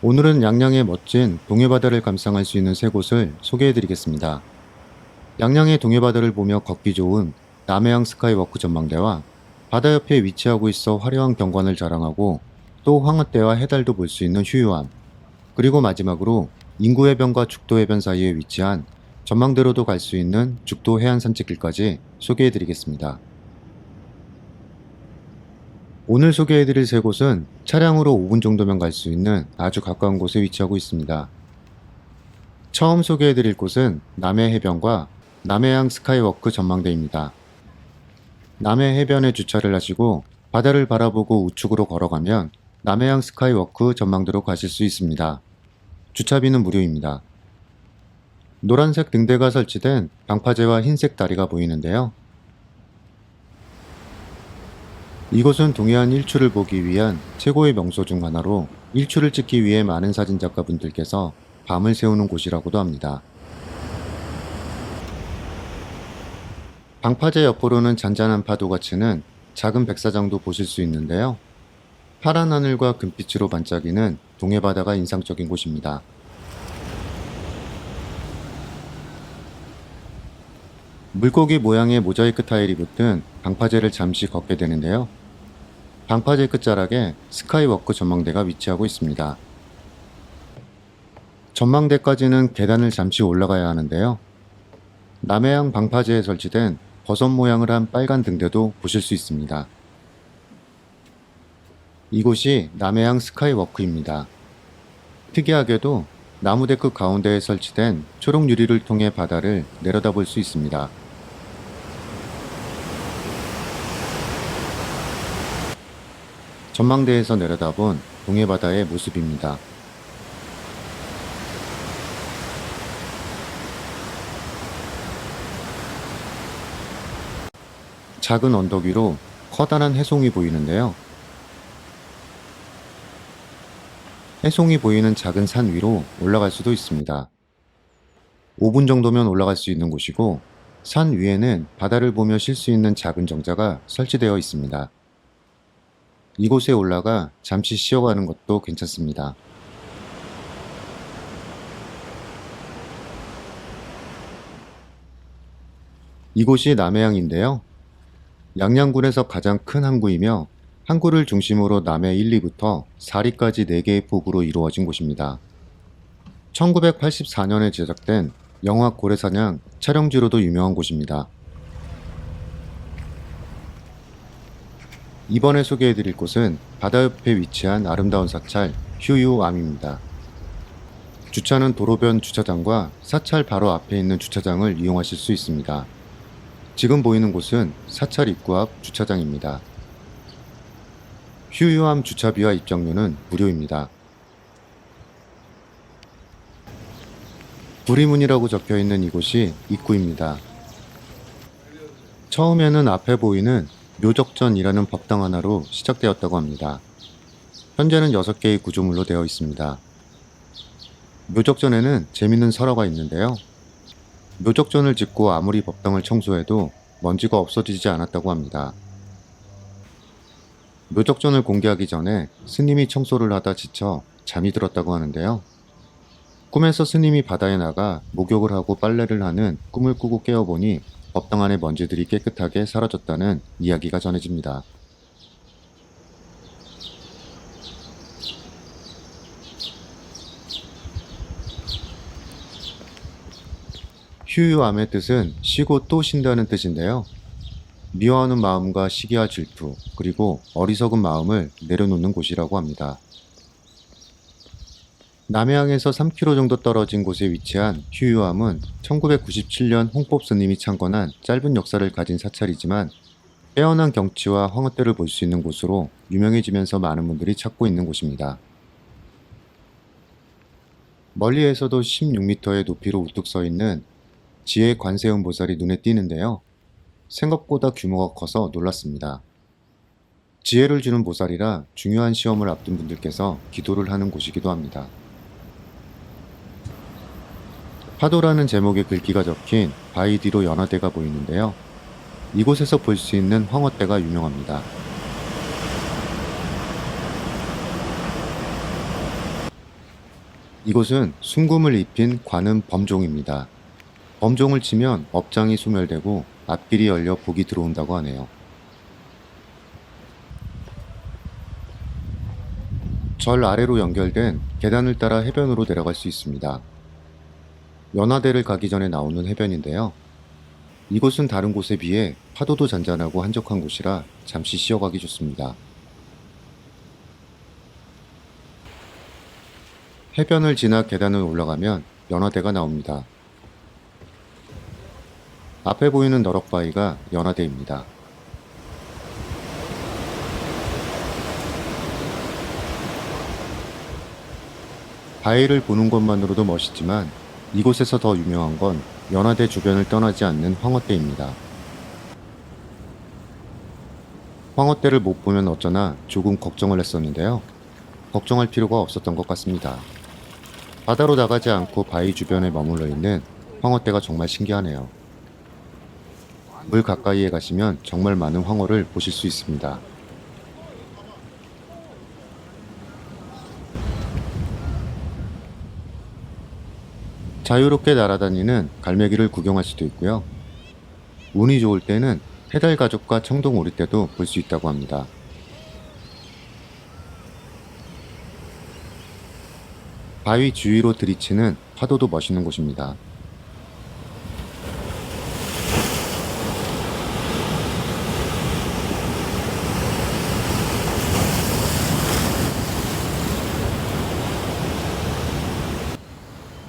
오늘은 양양의 멋진 동해바다를 감상할 수 있는 세 곳을 소개해 드리겠습니다. 양양의 동해바다를 보며 걷기 좋은 남해안 스카이워크 전망대와 바다 옆에 위치하고 있어 화려한 경관을 자랑하고 또 황하대와 해달도 볼 수 있는 휴유암 그리고 마지막으로 인구해변과 죽도해변 사이에 위치한 전망대로도 갈 수 있는 죽도 해안 산책길까지 소개해 드리겠습니다. 오늘 소개해드릴 세 곳은 차량으로 5분 정도면 갈 수 있는 아주 가까운 곳에 위치하고 있습니다. 처음 소개해드릴 곳은 남해 해변과 남해양 스카이워크 전망대입니다. 남해 해변에 주차를 하시고 바다를 바라보고 우측으로 걸어가면 남해양 스카이워크 전망대로 가실 수 있습니다. 주차비는 무료입니다. 노란색 등대가 설치된 방파제와 흰색 다리가 보이는데요. 이곳은 동해안 일출을 보기 위한 최고의 명소 중 하나로 일출을 찍기 위해 많은 사진작가분들께서 밤을 새우는 곳이라고도 합니다. 방파제 옆으로는 잔잔한 파도가 치는 작은 백사장도 보실 수 있는데요. 파란 하늘과 금빛으로 반짝이는 동해바다가 인상적인 곳입니다. 물고기 모양의 모자이크 타일이 붙은 방파제를 잠시 걷게 되는데요. 방파제 끝자락에 스카이워크 전망대가 위치하고 있습니다. 전망대까지는 계단을 잠시 올라가야 하는데요. 남해안 방파제에 설치된 버섯 모양을 한 빨간 등대도 보실 수 있습니다. 이곳이 남해안 스카이워크입니다. 특이하게도 나무대 끝 가운데에 설치된 초록 유리를 통해 바다를 내려다볼 수 있습니다. 전망대에서 내려다본 동해바다의 모습입니다. 작은 언덕 위로 커다란 해송이 보이는데요. 해송이 보이는 작은 산 위로 올라갈 수도 있습니다. 5분 정도면 올라갈 수 있는 곳이고 산 위에는 바다를 보며 쉴 수 있는 작은 정자가 설치되어 있습니다. 이곳에 올라가 잠시 쉬어가는 것도 괜찮습니다. 이곳이 남해항인데요. 양양군에서 가장 큰 항구이며 항구를 중심으로 남해 1, 2부터 4리까지 4개의 폭으로 이루어진 곳입니다. 1984년에 제작된 영화 고래사냥 촬영지로도 유명한 곳입니다. 이번에 소개해드릴 곳은 바다 옆에 위치한 아름다운 사찰 휴유암입니다. 주차는 도로변 주차장과 사찰 바로 앞에 있는 주차장을 이용하실 수 있습니다. 지금 보이는 곳은 사찰 입구 앞 주차장입니다. 휴유암 주차비와 입장료는 무료입니다. 구리문이라고 적혀 있는 이곳이 입구입니다. 처음에는 앞에 보이는 묘적전이라는 법당 하나로 시작되었다고 합니다. 현재는 6개의 구조물로 되어 있습니다. 묘적전에는 재밌는 설화가 있는데요. 묘적전을 짓고 아무리 법당을 청소해도 먼지가 없어지지 않았다고 합니다. 묘적전을 공개하기 전에 스님이 청소를 하다 지쳐 잠이 들었다고 하는데요. 꿈에서 스님이 바다에 나가 목욕을 하고 빨래를 하는 꿈을 꾸고 깨어보니 법당 안의 먼지들이 깨끗하게 사라졌다는 이야기가 전해집니다. 휴유암의 뜻은 쉬고 또 쉰다는 뜻인데요. 미워하는 마음과 시기와 질투, 그리고 어리석은 마음을 내려놓는 곳이라고 합니다. 남해항에서 3km 정도 떨어진 곳에 위치한 휴유암은 1997년 홍법 스님이 창건한 짧은 역사를 가진 사찰이지만 빼어난 경치와 황허대를 볼 수 있는 곳으로 유명해지면서 많은 분들이 찾고 있는 곳입니다. 멀리에서도 16m의 높이로 우뚝 서 있는 지혜 관세음 보살이 눈에 띄는데요. 생각보다 규모가 커서 놀랐습니다. 지혜를 주는 보살이라 중요한 시험을 앞둔 분들께서 기도를 하는 곳이기도 합니다. 파도라는 제목의 글귀가 적힌 바위 뒤로 연화대가 보이는데요. 이곳에서 볼 수 있는 황허대가 유명합니다. 이곳은 순금을 입힌 관음 범종입니다. 범종을 치면 업장이 소멸되고 앞길이 열려 복이 들어온다고 하네요. 절 아래로 연결된 계단을 따라 해변으로 내려갈 수 있습니다. 연화대를 가기 전에 나오는 해변인데요. 이곳은 다른 곳에 비해 파도도 잔잔하고 한적한 곳이라 잠시 쉬어가기 좋습니다. 해변을 지나 계단을 올라가면 연화대가 나옵니다. 앞에 보이는 너럭바위가 연화대입니다. 바위를 보는 것만으로도 멋있지만 이곳에서 더 유명한 건 연화대 주변을 떠나지 않는 황어대입니다. 황어대를 못 보면 어쩌나 조금 걱정을 했었는데요. 걱정할 필요가 없었던 것 같습니다. 바다로 나가지 않고 바위 주변에 머물러 있는 황어대가 정말 신기하네요. 물 가까이에 가시면 정말 많은 황어를 보실 수 있습니다. 자유롭게 날아다니는 갈매기를 구경할 수도 있고요. 운이 좋을 때는 해달 가족과 청동 오리떼도 볼 수 있다고 합니다. 바위 주위로 들이치는 파도도 멋있는 곳입니다.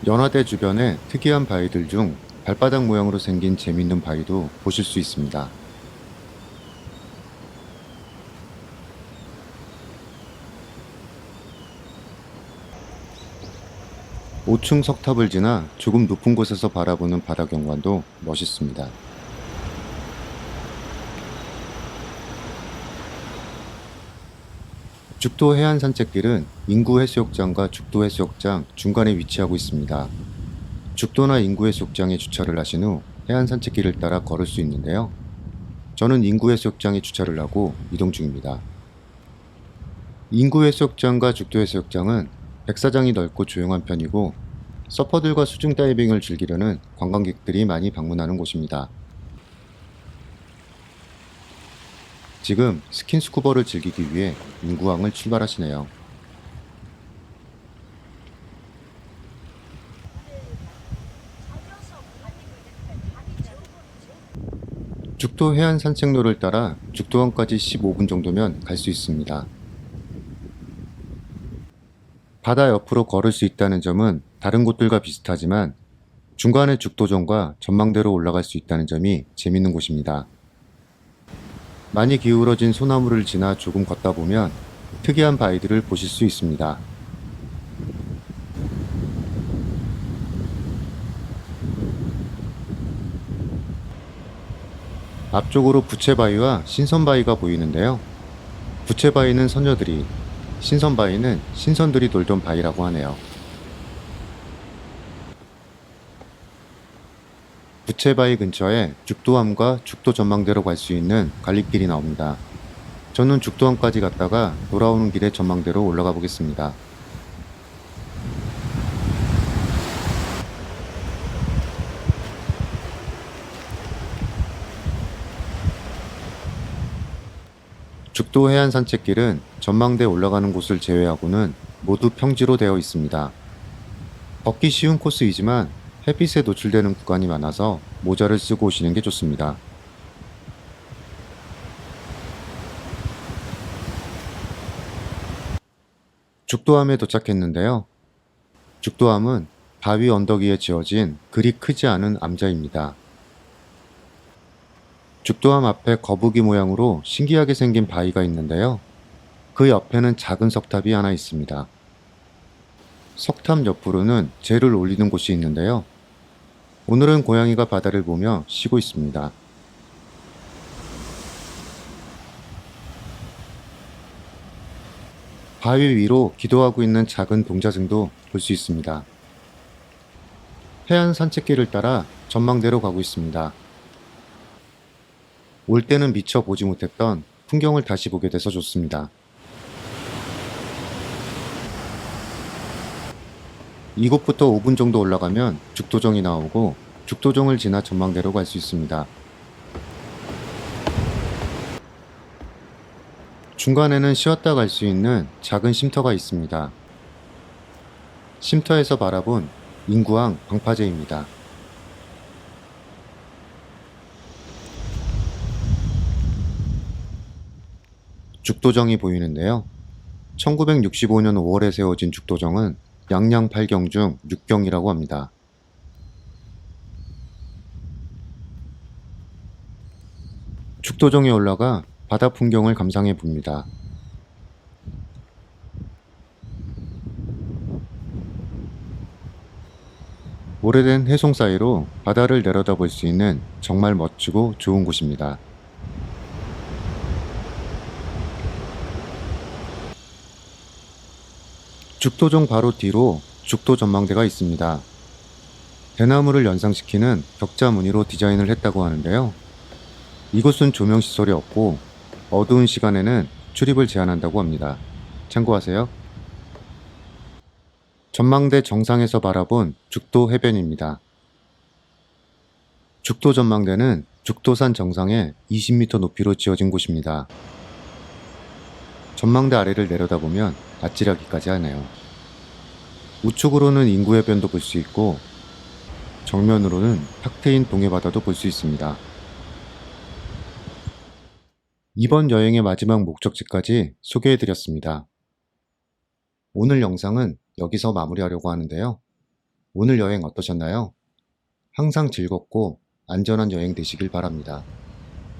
연화대 주변에 특이한 바위들 중 발바닥 모양으로 생긴 재밌는 바위도 보실 수 있습니다. 오층 석탑을 지나 조금 높은 곳에서 바라보는 바다 경관도 멋있습니다. 죽도 해안 산책길은 인구 해수욕장과 죽도 해수욕장 중간에 위치하고 있습니다. 죽도나 인구 해수욕장에 주차를 하신 후 해안 산책길을 따라 걸을 수 있는데요. 저는 인구 해수욕장에 주차를 하고 이동 중입니다. 인구 해수욕장과 죽도 해수욕장은 백사장이 넓고 조용한 편이고 서퍼들과 수중 다이빙을 즐기려는 관광객들이 많이 방문하는 곳입니다. 지금 스킨스쿠버를 즐기기 위해 인구항을 출발하시네요. 죽도 해안 산책로를 따라 죽도항까지 15분 정도면 갈 수 있습니다. 바다 옆으로 걸을 수 있다는 점은 다른 곳들과 비슷하지만 중간에 죽도전과 전망대로 올라갈 수 있다는 점이 재밌는 곳입니다. 많이 기울어진 소나무를 지나 조금 걷다 보면 특이한 바위들을 보실 수 있습니다. 앞쪽으로 부채바위와 신선바위가 보이는데요. 부채바위는 선녀들이, 신선바위는 신선들이 돌던 바위라고 하네요. 부채바위 근처에 죽도함과 죽도 전망대로 갈 수 있는 갈림길이 나옵니다. 저는 죽도함까지 갔다가 돌아오는 길에 전망대로 올라가 보겠습니다. 죽도 해안 산책길은 전망대 올라가는 곳을 제외하고는 모두 평지로 되어 있습니다. 걷기 쉬운 코스이지만 햇빛에 노출되는 구간이 많아서 모자를 쓰고 오시는 게 좋습니다. 죽도함에 도착했는데요. 죽도함은 바위 언덕 위에 지어진 그리 크지 않은 암자입니다. 죽도함 앞에 거북이 모양으로 신기하게 생긴 바위가 있는데요. 그 옆에는 작은 석탑이 하나 있습니다. 석탑 옆으로는 재를 올리는 곳이 있는데요. 오늘은 고양이가 바다를 보며 쉬고 있습니다. 바위 위로 기도하고 있는 작은 동자승도 볼 수 있습니다. 해안 산책길을 따라 전망대로 가고 있습니다. 올 때는 미처 보지 못했던 풍경을 다시 보게 돼서 좋습니다. 이곳부터 5분 정도 올라가면 죽도정이 나오고 죽도정을 지나 전망대로 갈 수 있습니다. 중간에는 쉬었다 갈 수 있는 작은 쉼터가 있습니다. 쉼터에서 바라본 인구항 방파제입니다. 죽도정이 보이는데요. 1965년 5월에 세워진 죽도정은 양양 8경 중 6경이라고 합니다. 죽도정에 올라가 바다 풍경을 감상해 봅니다. 오래된 해송 사이로 바다를 내려다볼 수 있는 정말 멋지고 좋은 곳입니다. 죽도정 바로 뒤로 죽도 전망대가 있습니다. 대나무를 연상시키는 격자 무늬로 디자인을 했다고 하는데요. 이곳은 조명 시설이 없고 어두운 시간에는 출입을 제한한다고 합니다. 참고하세요. 전망대 정상에서 바라본 죽도 해변입니다. 죽도 전망대는 죽도산 정상에 20m 높이로 지어진 곳입니다. 전망대 아래를 내려다보면 아찔하기까지 하네요. 우측으로는 인구 해변도 볼 수 있고 정면으로는 탁 트인 동해바다도 볼 수 있습니다. 이번 여행의 마지막 목적지까지 소개해드렸습니다. 오늘 영상은 여기서 마무리하려고 하는데요. 오늘 여행 어떠셨나요? 항상 즐겁고 안전한 여행 되시길 바랍니다.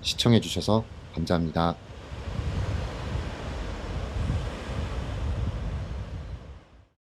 시청해주셔서 감사합니다.